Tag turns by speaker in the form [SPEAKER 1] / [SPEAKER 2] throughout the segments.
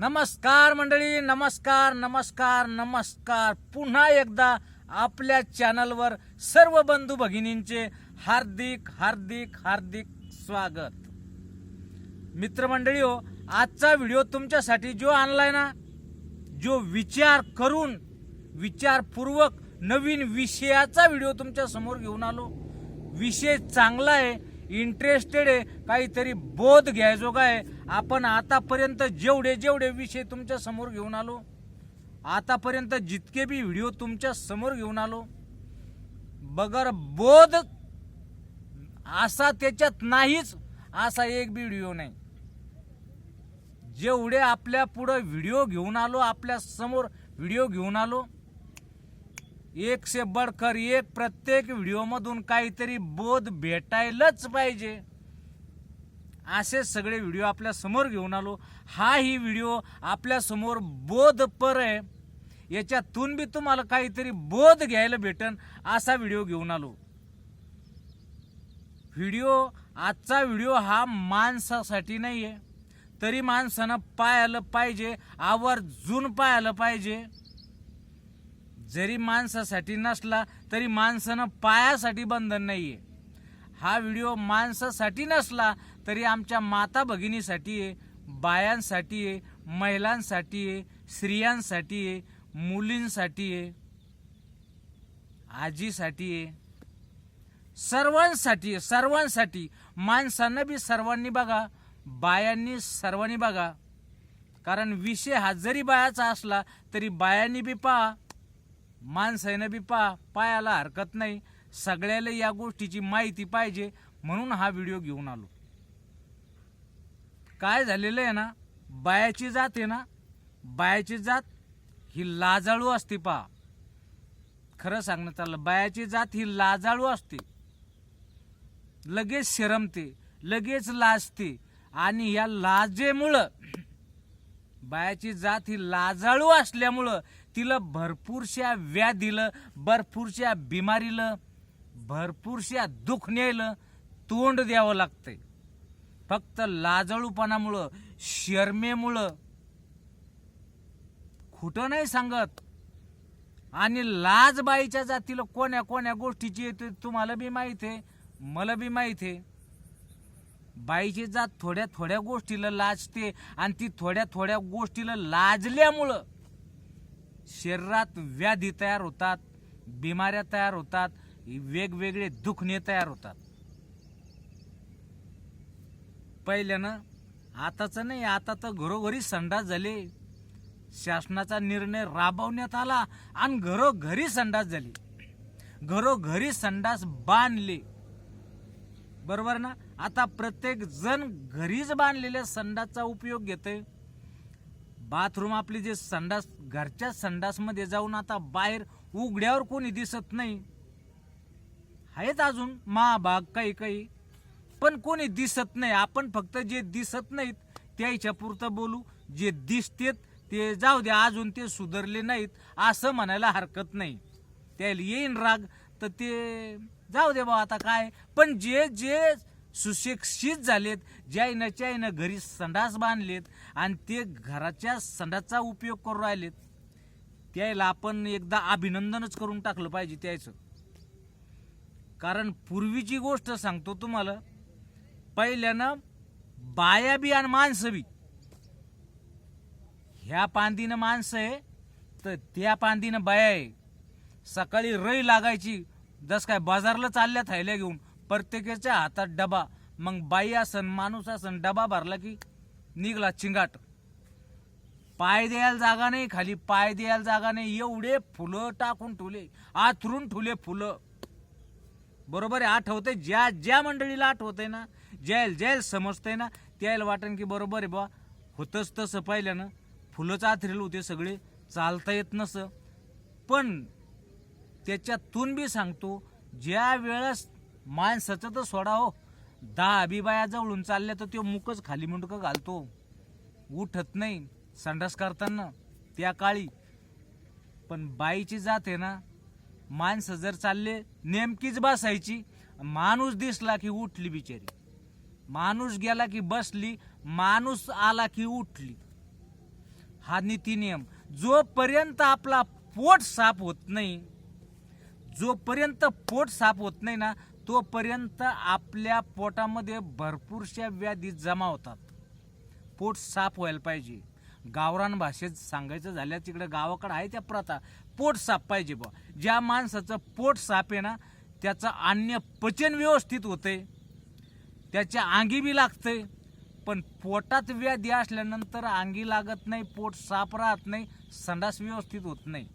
[SPEAKER 1] नमस्कार मंडळी नमस्कार नमस्कार नमस्कार. पुन्हा एकदा आपल्या चॅनलवर सर्व बंधू भगिनींचे हार्दिक हार्दिक हार्दिक स्वागत. मित्रमंडळी हो आजचा व्हिडिओ तुमच्यासाठी जो आणलाय ना जो विचार करून विचारपूर्वक नवीन विषयाचा व्हिडिओ तुमच्यासमोर घेऊन आलो. विषय चांगला आहे इंटरेस्टेड आहे काहीतरी बोध घ्यायजोगा आहे. आपण आतापर्यंत जेवढे जेवढे विषय तुमच्यासमोर घेऊन आलो आतापर्यंत जितके बी व्हिडिओ तुमच्यासमोर घेऊन आलो बगर बोध असा त्याच्यात नाहीच असा एक बी व्हिडिओ नाही. जेवढे आपल्या पुढं व्हिडिओ घेऊन आलो आपल्यासमोर व्हिडिओ घेऊन आलो एक से बडकर एक प्रत्येक व्हिडिओमधून काहीतरी बोध भेटायलाच पाहिजे. असे सगळे व्हिडिओ आपल्यासमोर घेऊन आलो. हा ही व्हिडिओ आपल्यासमोर बोधपर आहे. याच्यातून बी तुम्हाला काहीतरी बोध घ्यायला भेटन असा व्हिडिओ घेऊन आलो. व्हिडिओ आजचा व्हिडिओ हा माणसासाठी नाही आहे तरी माणसानं पाहायला पाहिजे आवर्जून पाहायला पाहिजे. जरी माणसासाठी नसला तरी माणसानं पायासाठी बंधन नाही आहे हा व्हिडिओ माणसासाठी नसला तरी आमच्या माता भगिनीसाठी आहे बायांसाठी आहे महिलांसाठी आहे स्त्रियांसाठी आहे मुलींसाठी आहे आजीसाठी आहे सर्वांसाठी आहे, सर्वांसाठी. माणसानं बी सर्वांनी बघा बायांनी सर्वांनी बघा. कारण विषय हा जरी बायाचा असला तरी बायांनी बी पहा. माणसानं बी पहा पायाला हरकत नाही. सगळ्याला या गोष्टीची माहिती पाहिजे म्हणून हा व्हिडिओ घेऊन आलो. काय झालेलं आहे ना बायाची जात आहे ना बायाची जात ही लाजाळू असते पहा खरं सांगण्यात आलं बायाची जात ही लाजाळू असते. लगेच शिरमते लगेच लाजते आणि या लाजेमुळं बायाची जात ही लाजाळू असल्यामुळं तिला भरपूरशा व्याधीलं भरपूरशा बिमारीलं भरपूरशा दुखण्याला तोंड द्यावं लागतंय. फक्त लाजळूपणामुळं शर्मेमुळं. खोटं नाही सांगत. आणि लाज बाईच्या जातीला कोण्या कोण्या गोष्टीची येते तुम्हाला बी माहीत आहे मला बी माहीत आहे. बाईची जात थोड्या थोड्या गोष्टीला लाजते आणि ती थोड्या थोड्या गोष्टीला लाजल्यामुळं शरीरात व्याधी तयार होतात बिमाऱ्या तयार होतात वेगवेगळे दुखणे तयार होतात. पहिल्यानं आताचं नाही आता तर घरोघरी संडास झाले. शासनाचा निर्णय राबवण्यात आला आणि घरोघरी संडास झाली. घरोघरी संडास बांधले. बरोबर ना? आता प्रत्येक जण घरीच बांधलेल्या संडासचा उपयोग घेतोय. बाथरूम आपली जे संडास घरच्या संडासमध्ये जाऊन आता बाहेर उघड्यावर कोणी दिसत नाही. आहेत अजून महाभाग काही काही. पण कोणी दिसत नाही. आपण फक्त जे दिसत नाहीत त्याच्या पुरतं बोलू. जे दिसतेत ते जाऊ द्या अजून ते सुधारले नाहीत असं म्हणायला हरकत नाही. त्याला येईन राग तर ते जाऊ दे बा आता काय? पण जे जे सुशिक्षित झालेत ज्याईनं त्याईनं घरी संडास बांधलेत आणि ते घराच्या संडासचा उपयोग करून राहिलेत. त्याला आपण एकदा अभिनंदनच करून टाकलं पाहिजे त्याचं. कारण पूर्वीची गोष्ट सांगतो तुम्हाला पहिल्यानं बाया बी आणि माणसं बी. ह्या पांदीनं माणसं आहे तर त्या पांदीनं बाया आहे. सकाळी रई लागायची जस काय बाजारला चालल्या थायल्या घेऊन प्रत्येकाच्या हातात डबा. मग बाई असन माणूस असन डबा भरला की निघला चिंगाट. पाय द्यायला जागा नाही खाली पाय द्यायला जागा नाही. एवढे फुलं टाकून ठेवले आथरून ठेवले फुलं. बरोबर आहे आठवते ज्या ज्या मंडळीला आठवते ना ज्याल ज्याल समजतंय ना त्याला वाटन की बरोबर आहे बा. होतंच तसं पाहिल्यानं फुलंच आथरेल होते सगळे चालता येत नसं. पण त्याच्यातून बी सांगतो ज्या वेळेस माणसाचं तर सोडा हो. दहा अभिबाया जवळून चालल्या तर तो मुकच खाली मुंडकं घालतो. उठत नाही संडास करताना त्या काळी. पण बाईची जात आहे ना माणसं जर चालले नेमकीच बसायची. माणूस दिसला की उठली बिचारी. माणूस गेला की बसली माणूस आला की उठली. हा नीती नियम. जोपर्यंत आपला पोट साफ होत नाही जोपर्यंत पोट साफ होत नाही ना तोपर्यंत आपल्या पोटामध्ये भरपूरशा व्याधी जमा होतात. पोट साफ व्हायला पाहिजे. गावरान भाषेत सांगायचं झाल्या तिकडे गावाकडे आहे त्या प्रथा. पोट साफ पाहिजे बा ज्या माणसाचं पोट साफ आहे ना त्याचं अन्य पचन व्यवस्थित होते त्याच्या अंगी बी लागते पण पोटात व्याधी असल्यानंतर अंगी लागत नाही पोट साफ राहत नाही संडास व्यवस्थित होत नाही.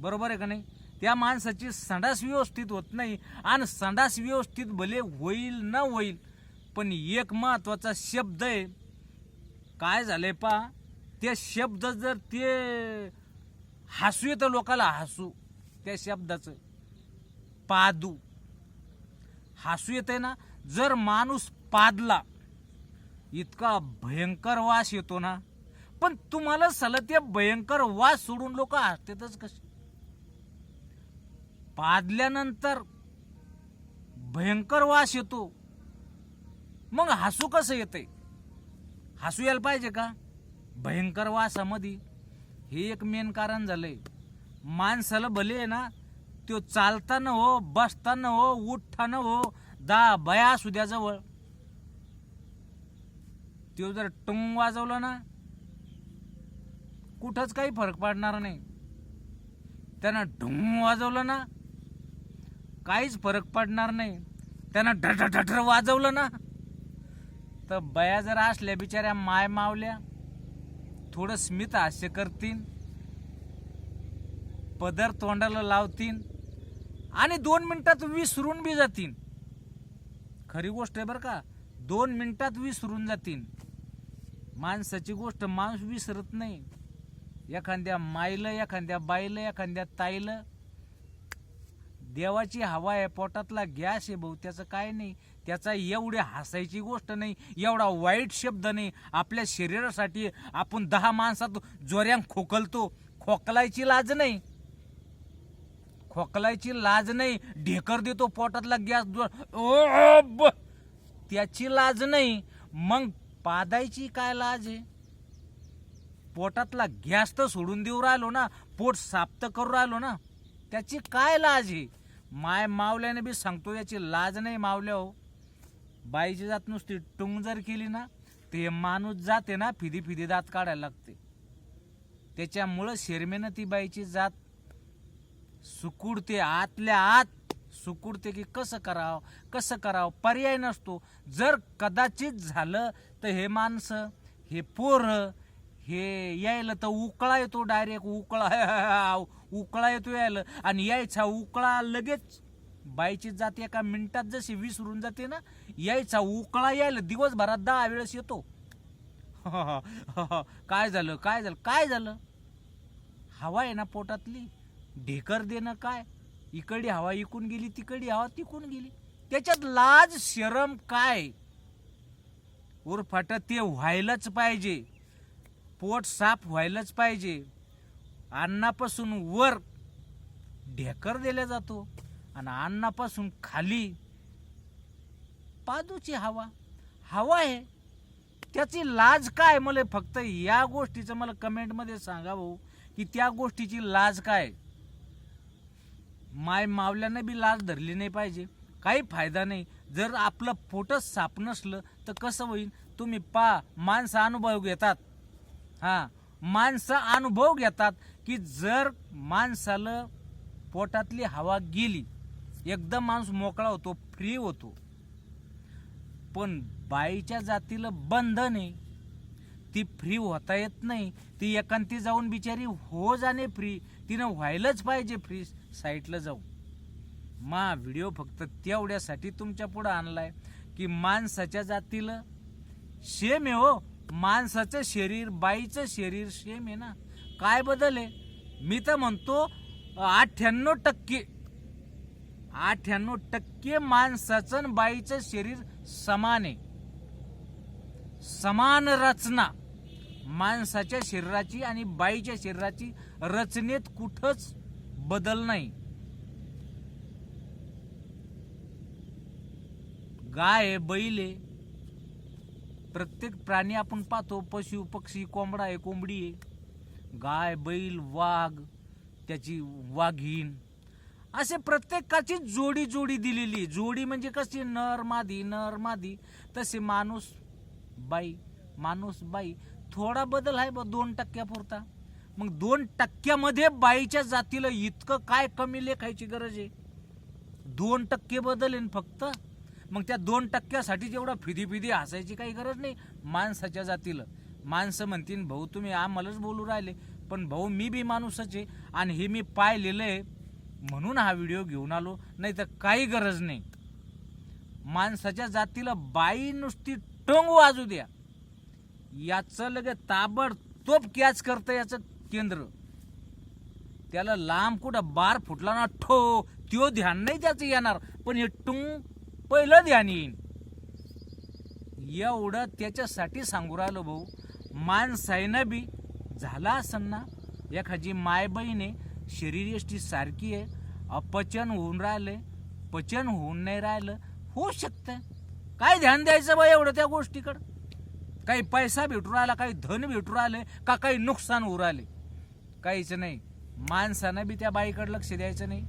[SPEAKER 1] बरोबर आहे का नाही? त्या माणसाची संडास व्यवस्थित होत नाही आणि संडास व्यवस्थित भले होईल न होईल पण एक महत्त्वाचा शब्द आहे. काय झालंय पा ते शब्द जर ते हसू येतं लोकाला हसू. त्या शब्दाचं. पादू. हसू येते ना जर माणूस पादला इतका भयंकर वास येतो ना. पण तुम्हाला सला ते भयंकर वास सोडून लोक हसतातच कसे पादल्यानंतर भयंकर वास येतो. मग हसू कसं येते हसू यायला पाहिजे का? भयंकर वासामध्ये. हे एक मेन कारण झालंय. माणसाला भले आहे ना तो चालताना हो बसताना हो उठताना हो दा बया असू द्या जवळ. तो जर टुंग वाजवला ना कुठंच काही फरक पडणार नाही. त्यानं ढुंग वाजवलं ना काहीच फरक पडणार नाही. त्यानं ढटर ढटर वाजवलं ना. तर बया जर असल्या बिचाऱ्या माय मावल्या. थोडं स्मित हास्य करतील पदर तोंडाला लावतीन. आणि दोन मिनिटात विसरून बी जातील खरी गोष्ट आहे बरं का दोन मिनिटात विसरून जातील माणसाची गोष्ट माणूस विसरत नाही. एखाद्या माईलं एखाद्या बाईलं एखाद्या ताईलं देवाची हवा आहे पोटातला गॅस आहे भाऊ त्याचं काय नाही. त्याचा एवढी हसायची गोष्ट नाही एवढा वाईट शब्द नाही. आपल्या शरीरासाठी आपण दहा माणसात जोऱ्यान खोकलतो. खोकलायची लाज नाही. खोकलायची लाज नाही. ढेकर देतो पोटातला गॅस ओ, त्याची लाज नाही. मग पादायची काय लाज आहे? पोटातला गॅस तर सोडून देऊ राहिलो ना पोट साफ तर करू राहिलो ना त्याची काय लाज आहे? माय मावल्याने बी सांगतो याची लाज नाही मावल्या हो. बाईची जात नुसती टुंग जर केली ना ते माणूस जाते ना फिदी फिदी दात काढायला लागते. त्याच्यामुळं शेरमेनं ती बाईची जात सुकुडते आतल्या आत सुकुडते की कसं करावं कसं करावं पर्याय नसतो. जर कदाचित झालं तर हे माणसं हे पोरं हे यायला तर उकळा येतो डायरेक्ट उकळा. उकळा येतो यायला. आणि यायचा उकळा लगेच बाईची जात एका मिनिटात जशी विसरून जाते ना यायचा उकळा यायला दिवसभरात दहा वेळेस येतो. काय झालं? काय झालं? काय झालं? हवा आहे ना पोटातली. ढेकर देणं काय? इकडे हवा इकून गेली तिकडे हवा तिकून गेली. त्याच्यात लाज शरम काय? उरफाट ते व्हायलाच पाहिजे. पोट साफ व्हायलाच पाहिजे. अन्नापासून वर ढेकर दिला जातो आणि अन्नापासून खाली पादूची हवा. हवा आहे. त्याची लाज काय? मला फक्त या गोष्टीचं मला कमेंटमध्ये सांगा भाऊ की त्या गोष्टीची लाज काय? माय मावल्यानं बी लाज धरली नाही पाहिजे. काही फायदा नाही. जर आपलं पोटच साफ नसलं तर कसं होईल? तुम्ही पा माणसं अनुभव घेतात. हा माणसं अनुभव घेतात की जर माणसाला पोटातली हवा गेली एकदम माणूस मोकळा होतो फ्री होतो. पण बाईच्या जातीला बंधन आहे. ती फ्री होता येत नाही. ती एकांती जाऊन बिचारी हो जाणे फ्री तिनं व्हायलाच पाहिजे फ्री साईटला जाऊन मा व्हिडिओ फक्त तेवढ्यासाठी तुमच्या पुढं आणलाय की माणसाच्या जातीला शेम आहे हो. माणसाचं शरीर बाईचं शरीर सेम आहे ना. काय बदल आहे? मी तर म्हणतो अठ्ठ्याण्णव टक्के अठ्ठ्याण्णव टक्के माणसाचं आणि बाईचं शरीर समान आहे. समान रचना. माणसाच्या शरीराची आणि बाईच्या शरीराची रचनेत कुठंच बदल नाही. गाय बैल आहे. प्रत्येक प्राणी आपण पाहतो पशु पक्षी कोंबडा आहे कोंबडी आहे. गाय बैल वाघ त्याची वाघीण. असे प्रत्येकाची जोडी जोडी दिलेली आहे. जोडी म्हणजे कशी? नर मादी नर मादी. तसे माणूस बाई माणूस बाई थोडा बदल आहे बा दोन टक्क्यापुरता. मग दोन टक्क्यामध्ये बाईच्या जातीला इतकं काय कमी लेखायची गरज आहे? दोन टक्के बदल आहे फक्त? मग त्या दोन टक्क्यासाठी जेवढं फिदी फिदी हसायची काही गरज नाही. माणसाच्या जातीला. माणसं म्हणतील भाऊ तुम्ही आम्हालाच बोलू राहिले पण भाऊ मी बी माणूसच आहे आणि हे मी पाहिलेलं आहे. म्हणून हा व्हिडिओ घेऊन आलो नाही तर काही गरज नाही. माणसाच्या जातीला बाई नुसती टोंग वाजू द्या. याचं लगे ताबडतोब कॅच करतं याचं केंद्र. त्याला लांब कुठं बार फुटला ना ठो त्यो ध्यान नाही त्याचं येणार. पण हे टुंग पहिलं ध्यान येईन. एवढं त्याच्यासाठी सांगू राहिलो भाऊ माणसायनं बी झाला असं ना एखादी माय बहीण आहे शरीर यष्टी सारखी आहे अपचन होऊन राहिलंय पचन होऊन नाही राहिलं होऊ शकतं. काय ध्यान द्यायचं बा एवढं त्या गोष्टीकडं? काही पैसा भेटू राहिला काही धन भेटू राहिले का काही नुकसान होऊ राहिले काहीच नाही. माणसानं बी त्या बाईकडे लक्ष द्यायचं नाही.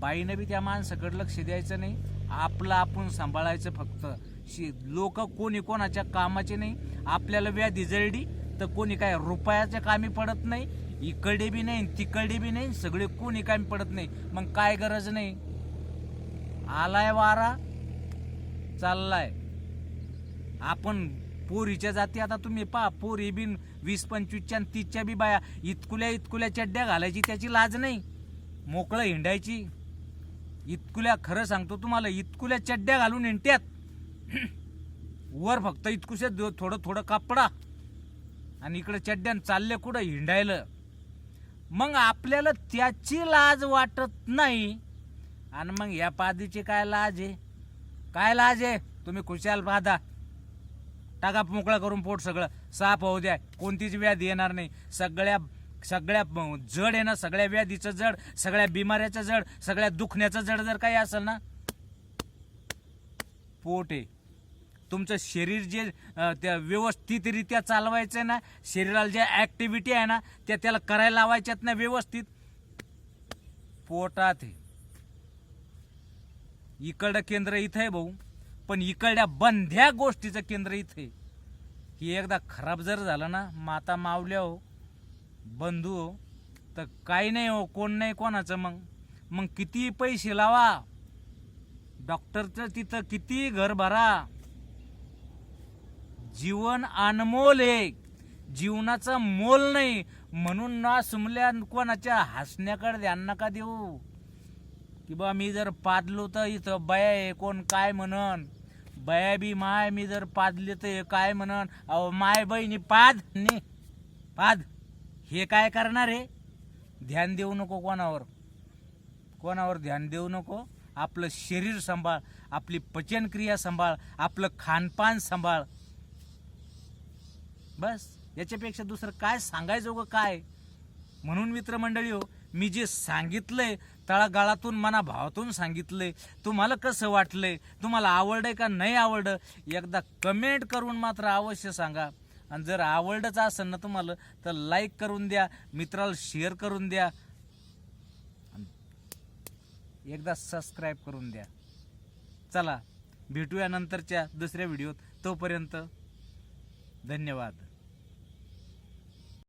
[SPEAKER 1] बाईनं बी त्या माणसाकडे लक्ष द्यायचं नाही. आपलं आपण सांभाळायचं फक्त. लोक कोणी कोणाच्या कामाचे नाही आपल्याला व्याधी जळडी तर कोणी काय रुपयाच्या कामी पडत नाही इकडे बी नाही तिकडे बी नाही सगळे कोणी कामी पडत नाही. मग काय गरज नाही? आलाय वारा चाललाय. आपण पोरीच्या जाती आता तुम्ही पहा पोरी बिन वीस पंचवीसच्या आणि तीसच्या बी बाया इतकुल्या इतकुल्या चड्ड्या घालायची त्याची लाज नाही. मोकळं हिंडायची. इतकुल्या खरं सांगतो तुम्हाला इतकुल्या चड्ड्या घालून इंट्यात. वर फक्त इतकुशे थोडं थोडं कापडा. आणि इकडे चड्ड्यान चालले कुठं? हिंडायलं. मग आपल्याला त्याची लाज वाटत नाही. आणि मग या पादीची काय लाज आहे? काय लाज आहे? तुम्ही खुशाल पादा टाका मोकळा करून पोट सगळं. साफ होऊ द्या. कोणतीच व्याधी येणार नाही. सगळ्या सगळ्या जड आहे ना सगळ्या व्याधीचं जड सगळ्या बिमाऱ्याचं जड सगळ्या दुखण्याचं जड जर काही असेल ना पोट आहे तुमचं शरीर जे त्या व्यवस्थितरित्या चालवायचं आहे ना शरीराला ज्या ॲक्टिव्हिटी आहे ना त्या त्याला करायला लावायच्यात ना व्यवस्थित पोटात आहे इकडं केंद्र इथं आहे भाऊ पण इकडल्या बंध्या गोष्टीचं केंद्र इथं आहे. ही एकदा खराब जर झालं ना माता मावल्या हो बंधू तर काही नाही हो कोण नाही कोणाचं मग. मग किती पैसे लावा? डॉक्टरचं तिथं किती घर भरा? जीवन अनमोल आहे जीवनाचं मोल नाही. म्हणून ना सुमल्या कोणाच्या हसण्याकडे ध्यान नका देऊ. की बा मी जर पादलो तर इथं बया आहे कोण काय म्हणन? बया बी माय मी जर पादले तर हे काय म्हणन? अहो माय बहिणी पाद ने पाद. हे काय करणार आहे? ध्यान देऊ नको कोणावर. कोणावर ध्यान देऊ नको. आपलं शरीर सांभाळ आपली पचनक्रिया सांभाळ आपलं खानपान सांभाळ. बस. याच्यापेक्षा दुसरं काय सांगायचं ग काय? म्हणून मित्रमंडळी हो मी जे सांगितलंय तळागाळातून मना भावातून सांगितलंय तुम्हाला कसं वाटलंय तुम्हाला आवडलंय का नाही आवडलं एकदा कमेंट करून मात्र अवश्य सांगा. आणि जर आवडच असेल ना तुम्हाला तर लाईक करून द्या मित्राला शेअर करून द्या. एकदा सबस्क्राईब करून द्या. चला भेटूया नंतरच्या दुसऱ्या व्हिडिओत तोपर्यंत धन्यवाद.